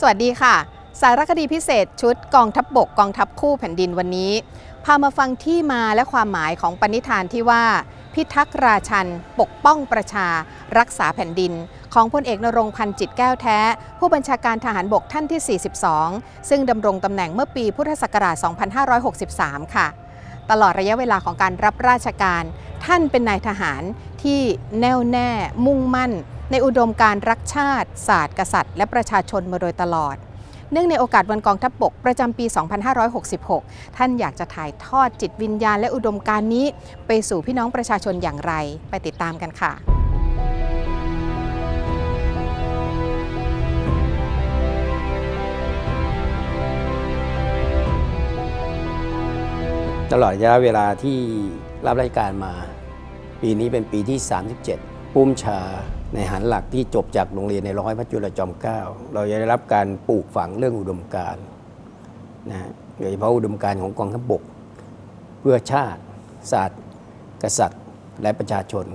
สวัสดีค่ะ สารคดีพิเศษชุดกองทัพบบกกองทัพคู่แผ่นดินวันนี้ พามาฟังที่มาและความหมายของปณิธานที่ว่า พิทักษ์ราชัน ปกป้องประชา รักษาแผ่นดิน ของพลเอกนรงพันธ์จิตแก้วแท้ ผู้บัญชาการทหารบกท่านที่ 42 ซึ่งดำรงตำแหน่งเมื่อปีพุทธศักราช 2563 ค่ะ ตลอดระยะเวลาของการรับราชการ ท่านเป็นนายทหารที่แน่วแน่ มุ่งมั่น ในอุดมการรักชาติ ศาสตร์กษัตริย์ และประชาชนมาโดยตลอด เนื่องในโอกาสวันกองทัพบบกประจำปี 2566 ท่านอยากจะถ่ายทอดจิตวิญญาณและอุดมการนี้ ไปสู่พี่น้องประชาชนอย่างไร ไปติดตามกันค่ะตลอดระยะเวลาที่รับราชการมา ปีนี้เป็นปีที่ 37 ปุ้มชา ในหันหลักที่จบจากโรงเรียนในร้อยพระจุลจอมเกล้าเราจะได้รับการปลูกฝังเรื่องอุดมการณ์นะฮะโดยเฉพาะอุดมการณ์ของกองทัพบก เพื่อชาติศาสตร์กษัตริย์และประชาชน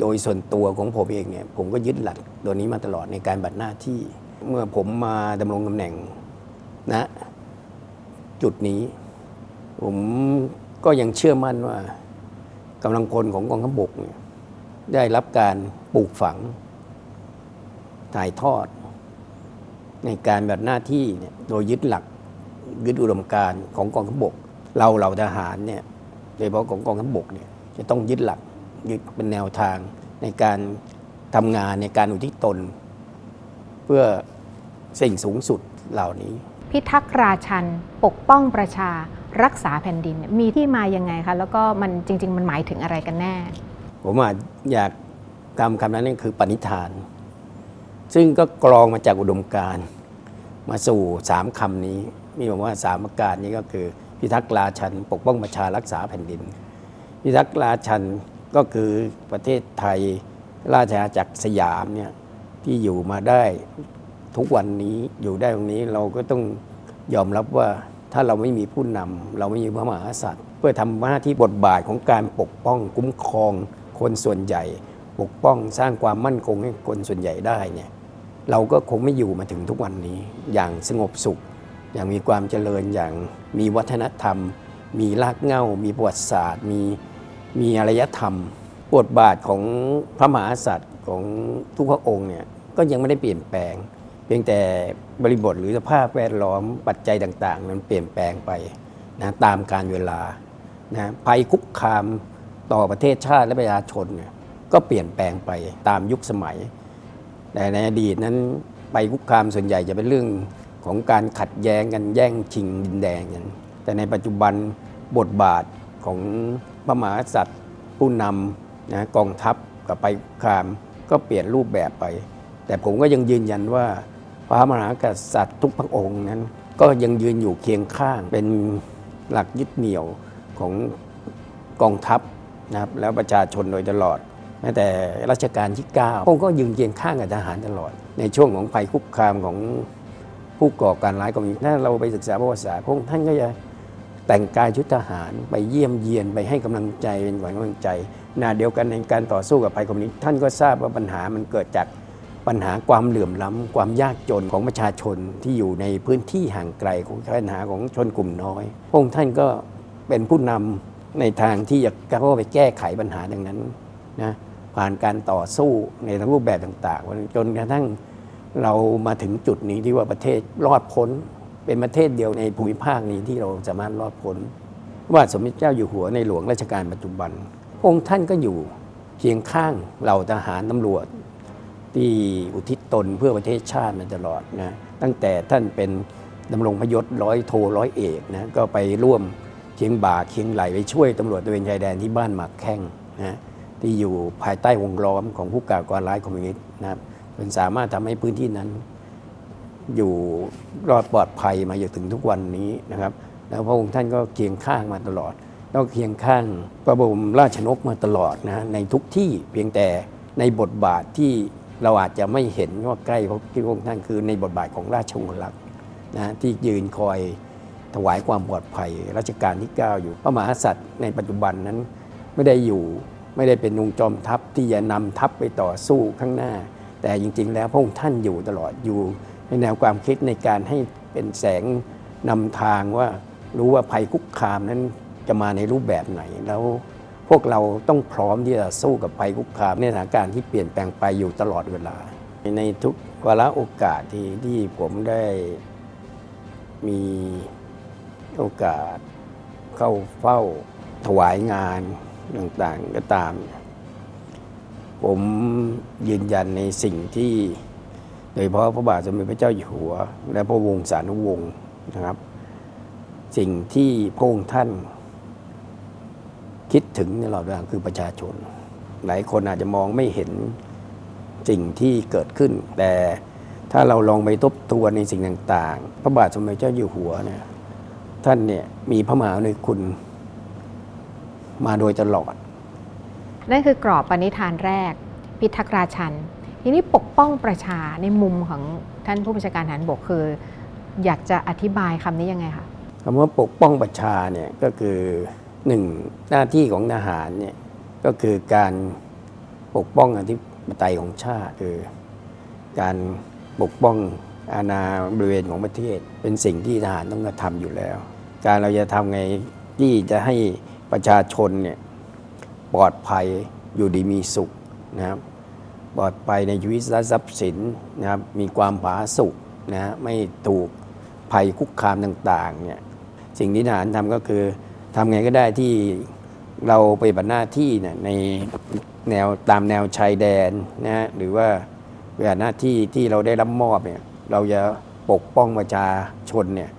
โดยส่วนตัวของผมเองเนี่ยผมก็ยึดหลักตัวนี้มาตลอดในการบัตรหน้าที่ เมื่อผมมาดำรงตำแหน่งนะจุดนี้ ผมก็ยังเชื่อมั่นว่ากำลังพลของกองทัพบกเนี่ย ได้รับการปลูกฝัง ถ่ายทอด ในการแบบหน้าที่เนี่ยโดยยึดหลักยึดอุดมการของกองทัพบก เราเหล่าทหารเนี่ยโดยเฉพาะของกองทัพบกเนี่ยจะต้องยึดหลักยึดเป็นแนวทางในการทำงานในการอุทิศตน เพื่อสิ่งสูงสุดเหล่านี้ พิทักษ์ราชัน ปกป้องประชารักษาแผ่นดินมีที่มายังไงคะ แล้วก็มันจริง ๆ มันหมายถึงอะไรกันแน่ ผมอาจอยากทำคำนั้นนั่นคือปณิธาน ซึ่งก็กรองมาจากอุดมการมาสู่สามคำนี้ มีบอกว่าสามประการนี้ก็คือ พิทักษ์ราชัน ปกป้องประชารักษาแผ่นดิน พิทักษ์ราชันก็คือประเทศไทยราชอาณาจักรสยามเนี่ยที่อยู่มาได้ทุกวันนี้อยู่ได้ตรงนี้เราก็ต้องยอมรับว่าถ้าเราไม่มีผู้นำเราไม่มีพระมหากษัตริย์ เพื่อทำหน้าที่บทบาทของการปกป้องคุ้มครอง คนส่วนใหญ่ปกป้องสร้างความมั่นคงให้คนส่วนใหญ่ได้เนี่ยเราก็คงไม่อยู่มาถึงทุกวันนี้ อย่างสงบสุข อย่างมีความเจริญอย่างมีวัฒนธรรม มีรากเหง้า มีประวัติศาสตร์ มีมีอารยธรรมบทบาทของพระมหากษัตริย์ของทุกพระองค์เนี่ยก็ยังไม่ได้เปลี่ยนแปลง เพียงแต่บริบทหรือสภาพแวดล้อมปัจจัยต่าง ๆ มันเปลี่ยนแปลงไปนะตามการเวลานะภัยคุกคาม ต่อประเทศชาติและประชาชนเนี่ยก็เปลี่ยนแปลงไปตามยุคสมัย แต่ในอดีตนั้นไปคุกคามส่วนใหญ่จะเป็นเรื่องของการขัดแย้งกันแย่งชิงดินแดงกันแต่ในปัจจุบันบทบาทของพระมหากษัตริย์ผู้นำนะกองทัพกับไปคุกคามก็เปลี่ยนรูปแบบไป แต่ผมก็ยังยืนยันว่าพระมหากษัตริย์ทุกพระองค์นั้น ก็ยังยืนอยู่เคียงข้างเป็นหลักยึดเหนี่ยวของกองทัพ นะครับแล้วประชาชนโดยตลอดแม้แต่รัชกาลที่9พระองค์ก็ยืนเคียงข้างกับทหารตลอด ในช่วงของภัยคุกคามของผู้ก่อการร้ายก็มีถ้าเราไปศึกษาประวัติศาสตร์พระองค์ท่านก็จะแต่งกายชุดทหารไปเยี่ยมเยียนไปให้กำลังใจเป็นขวัญกำลังใจขณะเดียวกันในการต่อสู้กับภัยคอมมิวนิสต์ท่านก็ทราบว่าปัญหามันเกิดจากปัญหาความเหลื่อมล้ำความยากจนของประชาชนที่อยู่ในพื้นที่ห่างไกลของปัญหาของชนกลุ่มน้อย พระองค์ท่านก็เป็นผู้นำ ในทางที่จะเข้าไปแก้ไขปัญหาดังนั้นนะผ่านการต่อสู้ในทั้งรูปแบบต่างๆ จนกระทั่งเรามาถึงจุดนี้ที่ว่าประเทศรอดพ้น เป็นประเทศเดียวในภูมิภาคนี้ที่เราสามารถรอดพ้น ว่าสมเด็จเจ้าอยู่หัวในหลวงรัชกาลปัจจุบัน องค์ท่านก็อยู่เคียงข้างเหล่าทหารตำรวจ ที่อุทิศตนเพื่อประเทศชาติมาตลอดนะตั้งแต่ท่านเป็นดำรงพยศร้อยโทร้อยเอกนะก็ไปร่วม เคียงบ่าเคียงไหลไปช่วยตำรวจตระเวนชายแดนที่บ้านหมากแข้งนะที่อยู่ภายใต้วงล้อมของผู้ก่อการร้ายคอมมิวนิสต์นะครับจนสามารถทำให้พื้นที่นั้น อยู่รอดปลอดภัยมาจนถึงทุกวันนี้นะครับ แล้วพระองค์ท่านก็เคียงข้างมาตลอดแล้วเคียงข้างพระบรมราชนกมาตลอดนะในทุกที่เพียงแต่ในบทบาทที่เราอาจจะไม่เห็นว่าใกล้พระองค์ท่านคือในบทบาทของราชวงศ์หลักนะที่ยืนคอย ถวายความปลอดภัยรัชกาลที่ 9 อยู่พระมหากษัตริย์ในปัจจุบันนั้นไม่ได้อยู่ไม่ได้เป็นองค์จอมทัพที่จะนำทัพไปต่อสู้ข้างหน้า แต่จริง ๆ แล้วพระองค์ท่านอยู่ตลอดอยู่ ในแนวความคิดในการให้เป็นแสงนำทางว่ารู้ว่าภัยคุกคามนั้นจะมาในรูปแบบไหนแล้วพวกเราต้องพร้อมที่จะสู้กับภัยคุกคามในสถานการณ์ที่เปลี่ยนแปลงไปอยู่ตลอดเวลา ในทุกวาระโอกาสที่ที่ผมได้มี โอกาสเข้าเฝ้าถวายงานต่างๆก็ตาม ผมยืนยันในสิ่งที่โดยเฉพาะพระบาทสมเด็จพระเจ้าอยู่หัว และพระวงศานุวงศ์นะครับ สิ่งที่พระองค์ท่านคิดถึงตลอดเวลาคือประชาชน หลายคนอาจจะมองไม่เห็นสิ่งที่เกิดขึ้น แต่ถ้าเราลองไปทบทวนในสิ่งต่างๆ พระบาทสมเด็จเจ้าอยู่หัวเนี่ย ท่านเนี่ยมีพระมหากรุณาธิคุณมาโดยตลอด นั่นคือกรอบปณิธานแรก พิทักษ์ราชัน ทีนี้ปกป้องประชาในมุมของท่านผู้บัญชาการทหารบกคือ อยากจะอธิบายคำนี้ยังไงคะคำว่าปกป้องประชาเนี่ยก็คือหนึ่งหน้าที่ของทหารเนี่ยก็คือการปกป้องอธิปไตยของชาติคือการปกป้องอาณาบริเวณของประเทศ เป็นสิ่งที่ทหารต้องกระทำอยู่แล้ว การเราจะทำไงที่จะให้ประชาชนเนี่ยปลอดภัยอยู่ดีมีสุขนะครับปลอดภัยในชีวิตและทรัพย์สินนะครับมีความผาสุกนะไม่ถูกภัยคุกคามต่างๆเนี่ยสิ่งที่ทหารทำก็คือทำไงก็ได้ที่เราไปบัติหน้าที่เนี่ยในแนวตามแนวชายแดนนะฮะหรือว่าเวลาหน้าที่ที่เราได้รับมอบเนี่ยเราจะปกป้องประชาชนเนี่ย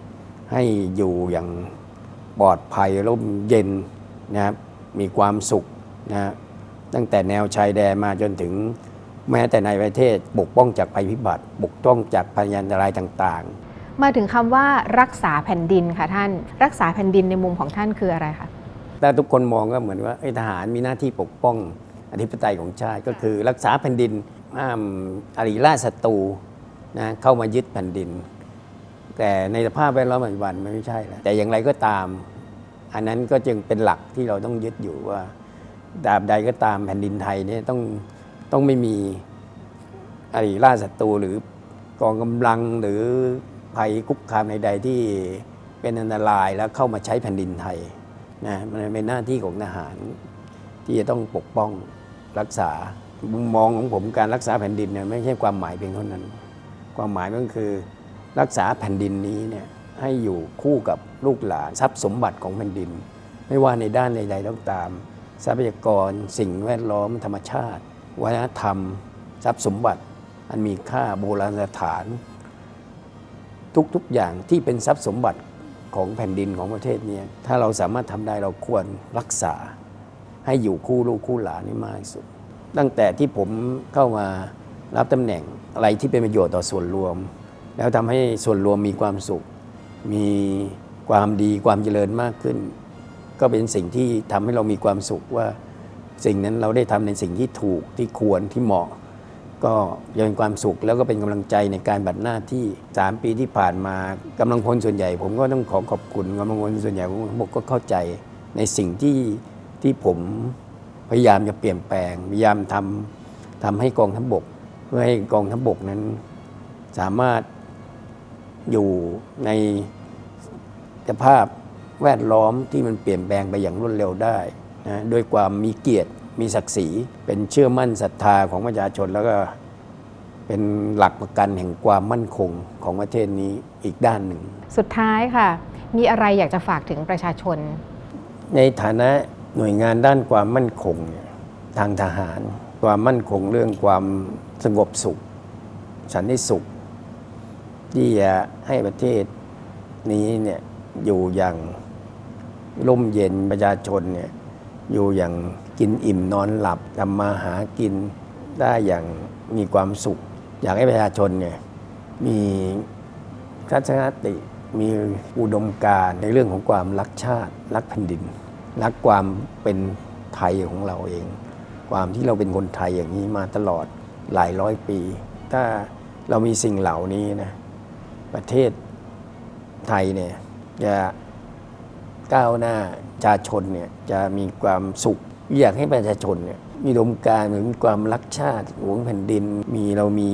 ให้อยู่อย่างปลอดภัยร่มเย็นนะครับมีความสุขนะฮะตั้งแต่แนวชายแดนมาจนถึงแม้แต่ในประเทศปกป้องจากภัยพิบัติปกป้องจากพยันตรายต่างๆ มาถึงคำว่ารักษาแผ่นดินค่ะท่าน รักษาแผ่นดินในมุมของท่านคืออะไรคะแต่ทุกคนมองก็เหมือนว่าไอ้ทหารมีหน้าที่ปกป้องอธิปไตยของชาติก็คือรักษาแผ่นดินห้ามอาริราชศัตรูนะเข้ามายึดแผ่นดิน แต่ในสภาพแวดล้อมปัจจุบันมันไม่ใช่แล้วแต่อย่างไรก็ตาม อันนั้นก็จึงเป็นหลักที่เราต้องยึดอยู่ว่าดาบใดก็ตามแผ่นดินไทยเนี่ยต้องต้องไม่มีอริราชศัตรูหรือกองกำลังหรือภัยคุกคามใด ๆ ที่เป็นอันตรายแล้วเข้ามาใช้แผ่นดินไทยนะมันเป็นหน้าที่ของทหาร ที่จะต้องปกป้องรักษามุมมองของผมการรักษาแผ่นดินเนี่ยไม่ใช่ความหมายเพียงเท่านั้น ความหมายก็คือ รักษาแผ่นดินนี้เนี่ยให้อยู่คู่กับลูกหลานทรัพย์สมบัติของแผ่นดิน ไม่ว่าในด้านใดๆต้องตาม ทรัพยากรสิ่งแวดล้อมธรรมชาติ วัฒนธรรม ทรัพย์สมบัติ อันมีค่าโบราณสถาน ทุกๆอย่างที่เป็นทรัพย์สมบัติของแผ่นดินของประเทศนี้ถ้าเราสามารถทำได้เราควรรักษา ให้อยู่คู่ลูกคู่หลานนี่มากที่สุด ตั้งแต่ที่ผมเข้ามารับตำแหน่งอะไรที่เป็นประโยชน์ต่อส่วนรวม แล้วทำให้ส่วนรวมมีความสุข มีความดีความเจริญมากขึ้น ก็เป็นสิ่งที่ทำให้เรามีความสุขว่า สิ่งนั้นเราได้ทำในสิ่งที่ถูกที่ควรที่เหมาะ ก็ยังเป็นความสุขแล้วก็เป็นกำลังใจในการบัตรหน้าที่ 3 ปีที่ผ่านมากำลังพลส่วนใหญ่ ผมก็ต้องขอขอบคุณกำลังพลส่วนใหญ่ของบกก็เข้าใจในสิ่งที่ที่ผมพยายามจะเปลี่ยนแปลงพยายามทำทำให้กองทัพบกเพื่อให้กองทัพบกนั้นสามารถ อยู่ในสภาพแวดล้อมที่มันเปลี่ยนแปลงไปอย่างรวดเร็วได้นะด้วยความมีเกียรติมีศักดิ์ศรีเป็นเชื่อมั่นศรัทธาของประชาชนแล้วก็เป็นหลักประกันแห่งความมั่นคงของประเทศนี้อีกด้านหนึ่ง สุดท้ายค่ะ มีอะไรอยากจะฝากถึงประชาชน ในฐานะหน่วยงานด้านความมั่นคงเนี่ยทางทหาร ความมั่นคงเรื่องความสงบสุข สันติสุข ที่จะให้ประเทศนี้เนี่ยอยู่อย่างร่มเย็นประชาชนเนี่ยอยู่อย่างกินอิ่มนอนหลับทำมาหากินได้อย่างมีความสุข อยากให้ประชาชนเนี่ยมีทัศนคติมีอุดมการในเรื่องของความรักชาติ รักแผ่นดิน รักความเป็นไทยของเราเอง ความที่เราเป็นคนไทยอย่างนี้มาตลอดหลายร้อยปี ถ้าเรามีสิ่งเหล่านี้นะ ประเทศไทยเนี่ยจะก้าวหน้าประชาชนเนี่ยจะมีความสุข อยากให้ประชาชนเนี่ยมีดมการเหมือนความรักชาติหวงแผ่นดินมีเรามี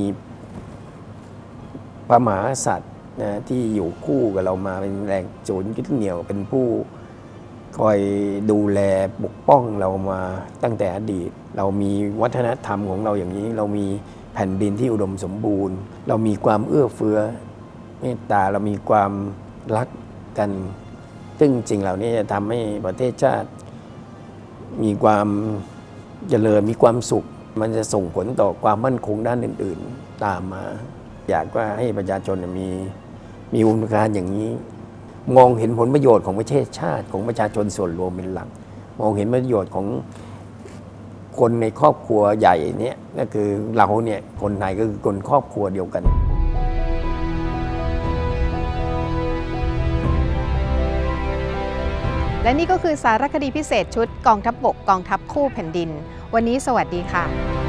พระมหากษัตริย์นะที่อยู่คู่กับเรามาเป็นแรงจูนยึดเหนี่ยวเป็นผู้คอยดูแลปกป้องเรามาตั้งแต่อดีต เรามีวัฒนธรรมของเราอย่างนี้ เรามีแผ่นดินที่อุดมสมบูรณ์ เรามีความเอื้อเฟื้อ เมตตาเรามีความรักกัน ซึ่งสิ่งเหล่านี้จะทำให้ประเทศชาติ มีความเจริญมีความสุข มันจะส่งผลต่อความมั่นคงด้านอื่น ๆ ตามมา อยากว่าให้ประชาชนมีมีอุดมการอย่างนี้ มองเห็นผลประโยชน์ของประเทศชาติของประชาชนส่วนรวมเป็นหลัก มองเห็นประโยชน์ของคนในครอบครัวใหญ่เนี้ยก็คือเราเนี่ยคนไทยก็คือคนครอบครัวเดียวกัน และนี่ก็คือสารคดีพิเศษชุดกองทัพบบกกองทัพคู่แผ่นดิน วันนี้สวัสดีค่ะ